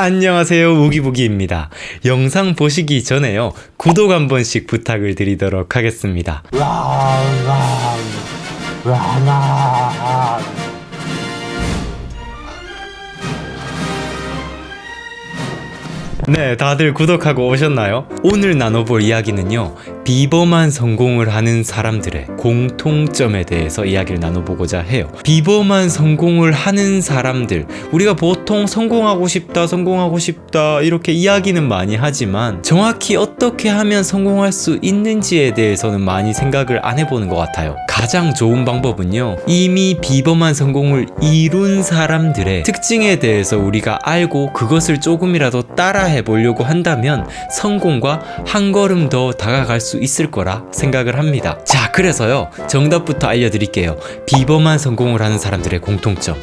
안녕하세요 우기부기입니다. 영상 보시기 전에요 구독 한 번씩 부탁을 드리도록 하겠습니다. 네, 다들 구독하고 오셨나요? 오늘 나눠볼 이야기는요, 비범한 성공을 하는 사람들의 공통점에 대해서 이야기를 나눠보고자 해요. 비범한 성공을 하는 사람들, 우리가 보통 성공하고 싶다, 성공하고 싶다, 이렇게 이야기는 많이 하지만, 정확히 어떻게 하면 성공할 수 있는지에 대해서는 많이 생각을 안 해보는 것 같아요. 가장 좋은 방법은요, 이미 비범한 성공을 이룬 사람들의 특징에 대해서 우리가 알고 그것을 조금이라도 따라해 보려고 한다면 성공과 한 걸음 더 다가갈 수 있을 거라 생각을 합니다. 자, 그래서요, 정답부터 알려드릴게요. 비범한 성공을 하는 사람들의 공통점.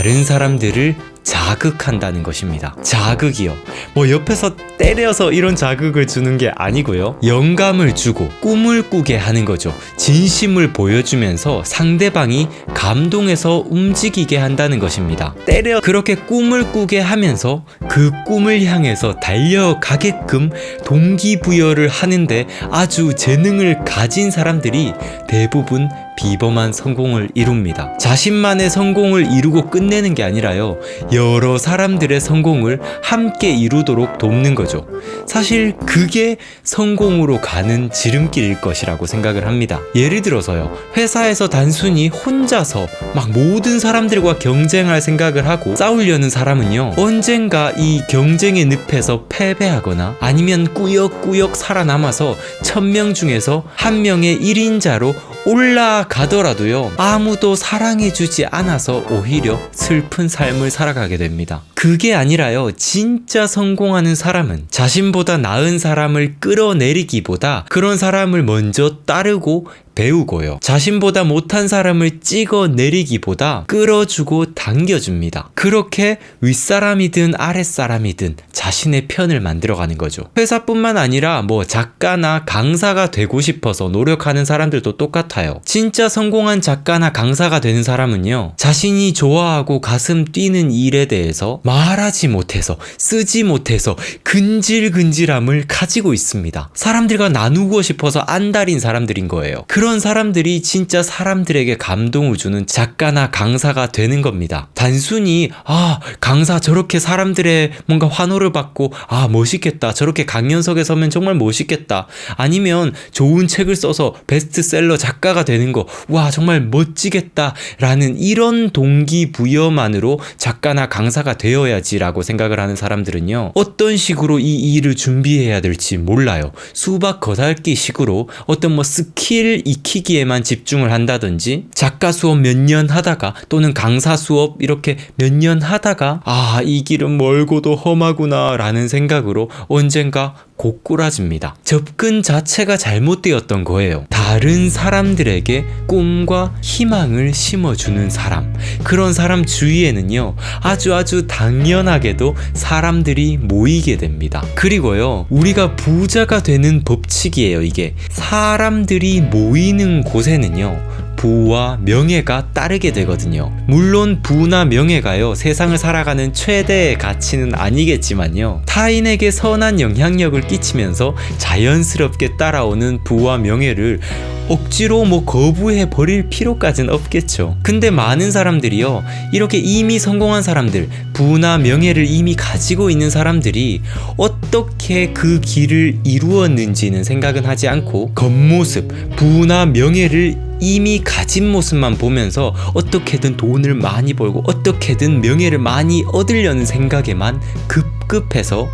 다른 사람들을 자극한다는 것입니다. 자극이요. 뭐 옆에서 때려서 이런 자극을 주는 게 아니고요. 영감을 주고 꿈을 꾸게 하는 거죠. 진심을 보여주면서 상대방이 감동해서 움직이게 한다는 것입니다. 때려 그렇게 꿈을 꾸게 하면서 그 꿈을 향해서 달려가게끔 동기부여를 하는데 아주 재능을 가진 사람들이 대부분 비범한 성공을 이룹니다. 자신만의 성공을 이루고 끝 내는 게 아니라요. 여러 사람들의 성공을 함께 이루도록 돕는 거죠. 사실 그게 성공으로 가는 지름길일 것이라고 생각을 합니다. 예를 들어서요. 회사에서 단순히 혼자서 막 모든 사람들과 경쟁할 생각을 하고 싸우려는 사람은요. 언젠가 이 경쟁의 늪에서 패배하거나 아니면 꾸역꾸역 살아남아서 천 명 중에서 한 명의 1인자로 올라가더라도요, 아무도 사랑해주지 않아서 오히려 슬픈 삶을 살아가게 됩니다. 그게 아니라요, 진짜 성공하는 사람은 자신보다 나은 사람을 끌어내리기보다 그런 사람을 먼저 따르고 배우고요. 자신보다 못한 사람을 찍어 내리기보다 끌어주고 당겨줍니다. 그렇게 윗사람이든 아랫사람이든 자신의 편을 만들어가는 거죠. 회사뿐만 아니라 뭐 작가나 강사가 되고 싶어서 노력하는 사람들도 똑같아요. 진짜 성공한 작가나 강사가 되는 사람은요, 자신이 좋아하고 가슴 뛰는 일에 대해서 말하지 못해서, 쓰지 못해서 근질근질함을 가지고 있습니다. 사람들과 나누고 싶어서 안달인 사람들인 거예요. 그런 사람들이 진짜 사람들에게 감동을 주는 작가나 강사가 되는 겁니다. 단순히 아 강사 저렇게 사람들의 뭔가 환호를 받고 아 멋있겠다. 저렇게 강연석에 서면 정말 멋있겠다. 아니면 좋은 책을 써서 베스트셀러 작가가 되는 거 와 정말 멋지겠다 라는 이런 동기부여만으로 작가나 강사가 되어야지라고 생각을 하는 사람들은요 어떤 식으로 이 일을 준비해야 될지 몰라요. 수박 거달기 식으로 어떤 뭐 스킬 익 히기에만 집중을 한다든지 작가 수업 몇 년 하다가 또는 강사 수업 이렇게 몇 년 하다가 아 이 길은 멀고도 험하구나 라는 생각으로 언젠가 고꾸라집니다. 접근 자체가 잘못되었던 거예요. 다른 사람들에게 꿈과 희망을 심어주는 사람. 그런 사람 주위에는요, 아주 아주 당연하게도 사람들이 모이게 됩니다. 그리고요, 우리가 부자가 되는 법칙이에요, 이게. 사람들이 모이는 곳에는요, 부와 명예가 따르게 되거든요. 물론 부나 명예가요, 세상을 살아가는 최대의 가치는 아니겠지만요. 타인에게 선한 영향력을 끼치면서 자연스럽게 따라오는 부와 명예를 억지로 뭐 거부해 버릴 필요까지는 없겠죠. 근데 많은 사람들이요, 이렇게 이미 성공한 사람들, 부나 명예를 이미 가지고 있는 사람들이 어떻게 그 길을 이루었는지는 생각은 하지 않고 겉모습, 부나 명예를 이미 가진 모습만 보면서 어떻게든 돈을 많이 벌고 어떻게든 명예를 많이 얻으려는 생각에만 급급해서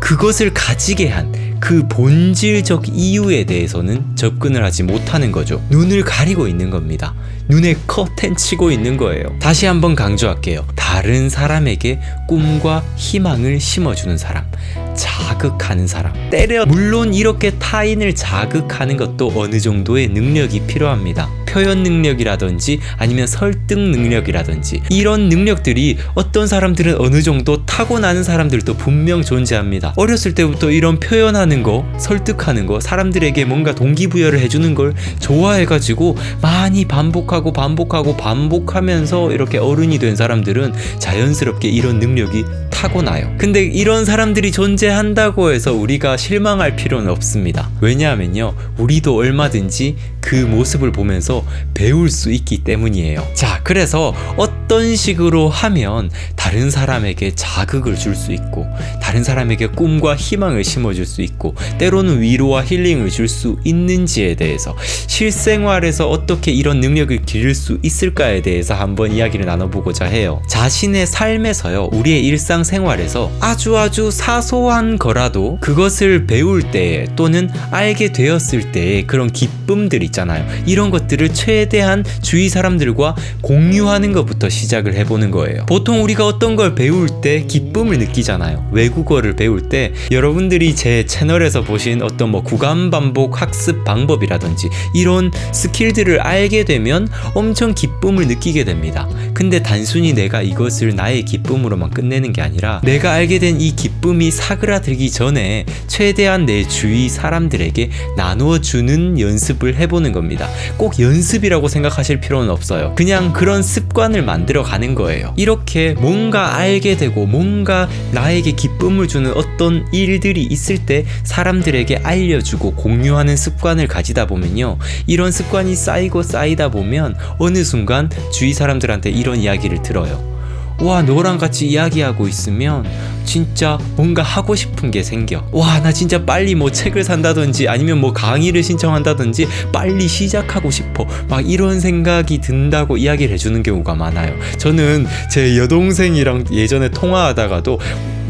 그것을 가지게 한 그 본질적 이유에 대해서는 접근을 하지 못하는 거죠. 눈을 가리고 있는 겁니다. 눈에 커튼 치고 있는 거예요. 다시 한번 강조할게요. 다른 사람에게 꿈과 희망을 심어주는 사람. 자극하는 사람. 때려 물론 이렇게 타인을 자극하는 것도 어느 정도의 능력이 필요합니다. 표현 능력이라든지 아니면 설득 능력이라든지 이런 능력들이 어떤 사람들은 어느 정도 타고나는 사람들도 분명 존재합니다. 어렸을 때부터 이런 표현하는 위로하는 거, 설득하는 거, 사람들에게 뭔가 동기부여를 해주는 걸 좋아해가지고 많이 반복하고 반복하고 반복하면서 이렇게 어른이 된 사람들은 자연스럽게 이런 능력이 타고나요. 근데 이런 사람들이 존재한다고 해서 우리가 실망할 필요는 없습니다. 왜냐하면요, 우리도 얼마든지 그 모습을 보면서 배울 수 있기 때문이에요. 자, 그래서 어떤 식으로 하면 다른 사람에게 자극을 줄 수 있고, 다른 사람에게 꿈과 희망을 심어줄 수 있고, 때로는 위로와 힐링을 줄 수 있는지에 대해서 실생활에서 어떻게 이런 능력을 기를 수 있을까에 대해서 한번 이야기를 나눠보고자 해요. 자신의 삶에서요, 우리의 일상생활에서 아주 아주 사소한 거라도 그것을 배울 때 또는 알게 되었을 때의 그런 기쁨들 있 잖아요. 이런 것들을 최대한 주위 사람들과 공유하는 것부터 시작을 해보는 거예요. 보통 우리가 어떤 걸 배울 때 기쁨을 느끼잖아요. 외국어를 배울 때 여러분들이 제 채널에서 보신 어떤 뭐 구간 반복 학습 방법이라든지 이런 스킬들을 알게 되면 엄청 기쁨을 느끼게 됩니다. 근데 단순히 내가 이것을 나의 기쁨으로만 끝내는 게 아니라 내가 알게 된 이 기쁨이 사그라들기 전에 최대한 내 주위 사람들에게 나눠주는 연습을 해보는 겁니다. 꼭 연습이라고 생각하실 필요는 없어요. 그냥 그런 습관을 만들어 가는 거예요. 이렇게 뭔가 알게 되고 뭔가 나에게 기쁨을 주는 어떤 일들이 있을 때 사람들에게 알려주고 공유하는 습관을 가지다 보면요. 이런 습관이 쌓이고 쌓이다 보면 어느 순간 주위 사람들한테 이런 이야기를 들어요. 와, 너랑 같이 이야기하고 있으면 진짜 뭔가 하고 싶은 게 생겨. 와, 나 진짜 빨리 뭐 책을 산다든지 아니면 뭐 강의를 신청한다든지 빨리 시작하고 싶어. 막 이런 생각이 든다고 이야기를 해주는 경우가 많아요. 저는 제 여동생이랑 예전에 통화하다가도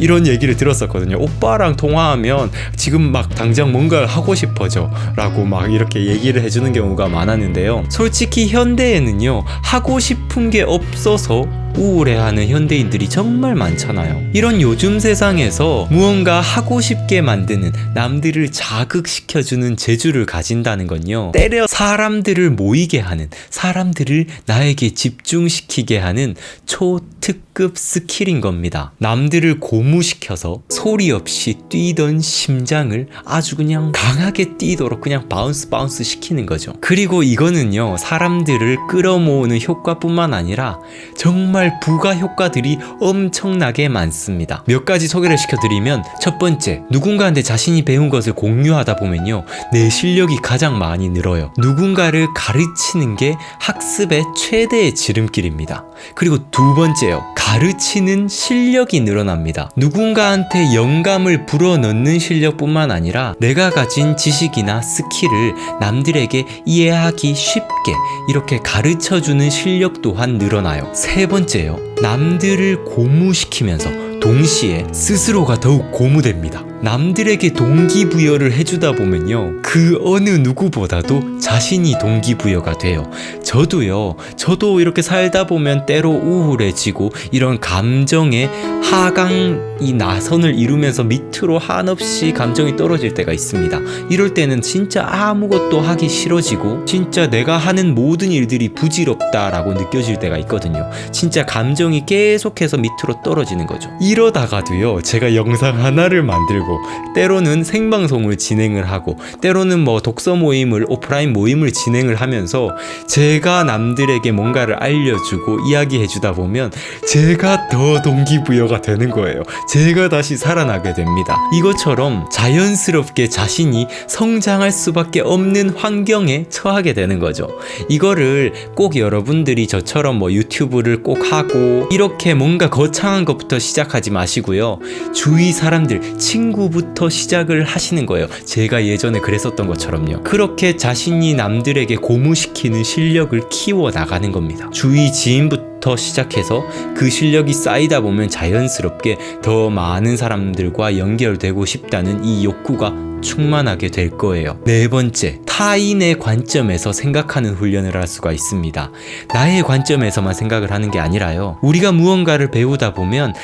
이런 얘기를 들었었거든요. 오빠랑 통화하면 지금 막 당장 뭔가를 하고 싶어져. 라고 막 이렇게 얘기를 해주는 경우가 많았는데요. 솔직히 현대에는요, 하고 싶은 게 없어서 우울해하는 현대인들이 정말 많잖아요. 이런 요즘 세상에서 무언가 하고 싶게 만드는 남들을 자극시켜주는 재주를 가진다는 건요. 때려 사람들을 모이게 하는 사람들을 나에게 집중시키게 하는 초특 급 스킬인 겁니다. 남들을 고무시켜서 소리 없이 뛰던 심장을 아주 그냥 강하게 뛰도록 그냥 바운스 바운스 시키는 거죠. 그리고 이거는요. 사람들을 끌어모으는 효과뿐만 아니라 정말 부가 효과들이 엄청나게 많습니다. 몇 가지 소개를 시켜드리면 첫 번째, 누군가한테 자신이 배운 것을 공유하다 보면요. 내 실력이 가장 많이 늘어요. 누군가를 가르치는 게 학습의 최대의 지름길입니다. 그리고 두 번째요. 가르치는 실력이 늘어납니다. 누군가한테 영감을 불어넣는 실력뿐만 아니라 내가 가진 지식이나 스킬을 남들에게 이해하기 쉽게 이렇게 가르쳐주는 실력 또한 늘어나요. 세 번째요. 남들을 고무시키면서 동시에 스스로가 더욱 고무됩니다. 남들에게 동기부여를 해주다 보면요. 그 어느 누구보다도 자신이 동기부여가 돼요. 저도요. 저도 이렇게 살다 보면 때로 우울해지고 이런 감정의 하강이 나선을 이루면서 밑으로 한없이 감정이 떨어질 때가 있습니다. 이럴 때는 진짜 아무것도 하기 싫어지고 진짜 내가 하는 모든 일들이 부질없다라고 느껴질 때가 있거든요. 진짜 감정이 계속해서 밑으로 떨어지는 거죠. 이러다가도요. 제가 영상 하나를 만들고 때로는 생방송을 진행을 하고 때로는 뭐 독서 모임을 오프라인 모임을 진행을 하면서 제가 남들에게 뭔가를 알려주고 이야기해 주다 보면 제가 더 동기부여가 되는 거예요. 제가 다시 살아나게 됩니다. 이것처럼 자연스럽게 자신이 성장할 수밖에 없는 환경에 처하게 되는 거죠. 이거를 꼭 여러분들이 저처럼 뭐 유튜브를 꼭 하고 이렇게 뭔가 거창한 것부터 시작하지 마시고요. 주위 사람들, 친구 부터 시작을 하시는 거예요. 제가 예전에 그랬었던 것처럼요. 그렇게 자신이 남들에게 고무시키는 실력을 키워 나가는 겁니다. 주위 지인부터 시작해서 그 실력이 쌓이다 보면 자연스럽게 더 많은 사람들과 연결되고 싶다는 이 욕구가 충만하게 될 거예요. 네 번째, 타인의 관점에서 생각하는 훈련을 할 수가 있습니다. 나의 관점에서만 생각을 하는 게 아니라요. 우리가 무언가를 배우다 보면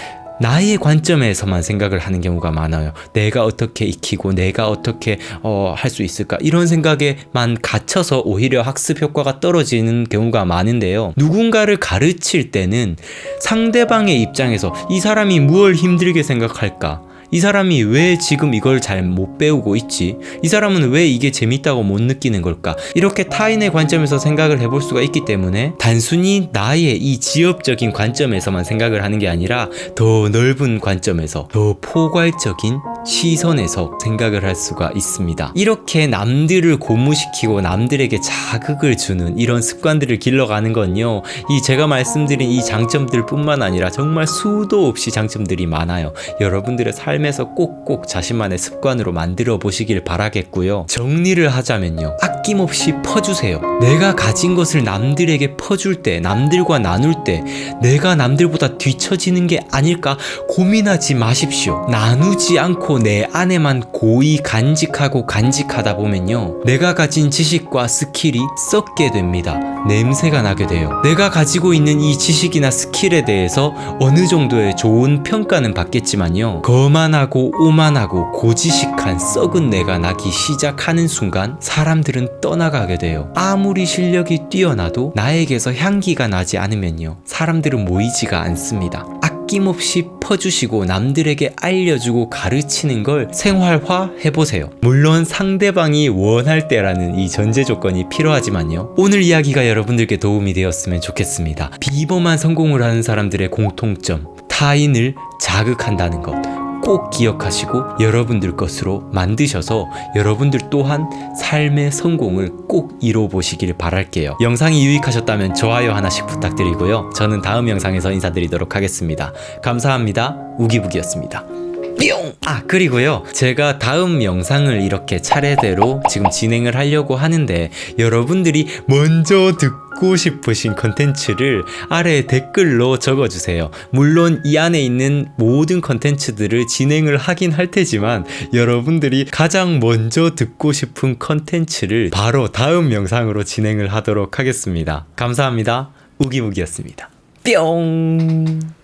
나의 관점에서만 생각을 하는 경우가 많아요. 내가 어떻게 익히고 내가 어떻게 어, 할 수 있을까 이런 생각에만 갇혀서 오히려 학습 효과가 떨어지는 경우가 많은데요. 누군가를 가르칠 때는 상대방의 입장에서 이 사람이 무얼 힘들게 생각할까? 이 사람이 왜 지금 이걸 잘 못 배우고 있지? 이 사람은 왜 이게 재밌다고 못 느끼는 걸까? 이렇게 타인의 관점에서 생각을 해볼 수가 있기 때문에 단순히 나의 이 지엽적인 관점에서만 생각을 하는 게 아니라 더 넓은 관점에서 더 포괄적인 시선에서 생각을 할 수가 있습니다. 이렇게 남들을 고무시키고 남들에게 자극을 주는 이런 습관들을 길러가는 건요. 이 제가 말씀드린 이 장점들 뿐만 아니라 정말 수도 없이 장점들이 많아요. 여러분들의 삶에서 꼭꼭 자신만의 습관으로 만들어 보시길 바라겠고요. 정리를 하자면요. 아낌없이 퍼주세요. 내가 가진 것을 남들에게 퍼줄 때, 남들과 나눌 때, 내가 남들보다 뒤처지는 게 아닐까 고민하지 마십시오. 나누지 않고 내 안에만 고이 간직하고 간직하다 보면요. 내가 가진 지식과 스킬이 썩게 됩니다. 냄새가 나게 돼요. 내가 가지고 있는 이 지식이나 스킬에 대해서 어느 정도의 좋은 평가는 받겠지만요. 거만하고 오만하고 고지식한 썩은 내가 나기 시작하는 순간 사람들은 떠나가게 돼요. 아무리 실력이 뛰어나도 나에게서 향기가 나지 않으면요. 사람들은 모이지가 않습니다. 아낌없이 퍼주시고 남들에게 알려주고 가르치는 걸 생활화 해보세요. 물론 상대방이 원할 때라는 이 전제 조건이 필요하지만요. 오늘 이야기가 여러분들께 도움이 되었으면 좋겠습니다. 비범한 성공을 하는 사람들의 공통점, 타인을 자극한다는 것. 꼭 기억하시고 여러분들 것으로 만드셔서 여러분들 또한 삶의 성공을 꼭 이뤄 보시길 바랄게요. 영상이 유익하셨다면 좋아요 하나씩 부탁드리고요. 저는 다음 영상에서 인사드리도록 하겠습니다. 감사합니다. 우기북이었습니다. 뿅! 아, 그리고요. 제가 다음 영상을 이렇게 차례대로 지금 진행을 하려고 하는데 여러분들이 먼저 듣고 싶으신 컨텐츠를 아래 댓글로 적어주세요. 물론 이 안에 있는 모든 컨텐츠들을 진행을 하긴 할 테지만 여러분들이 가장 먼저 듣고 싶은 컨텐츠를 바로 다음 영상으로 진행을 하도록 하겠습니다. 감사합니다. 우기무기였습니다. 뿅!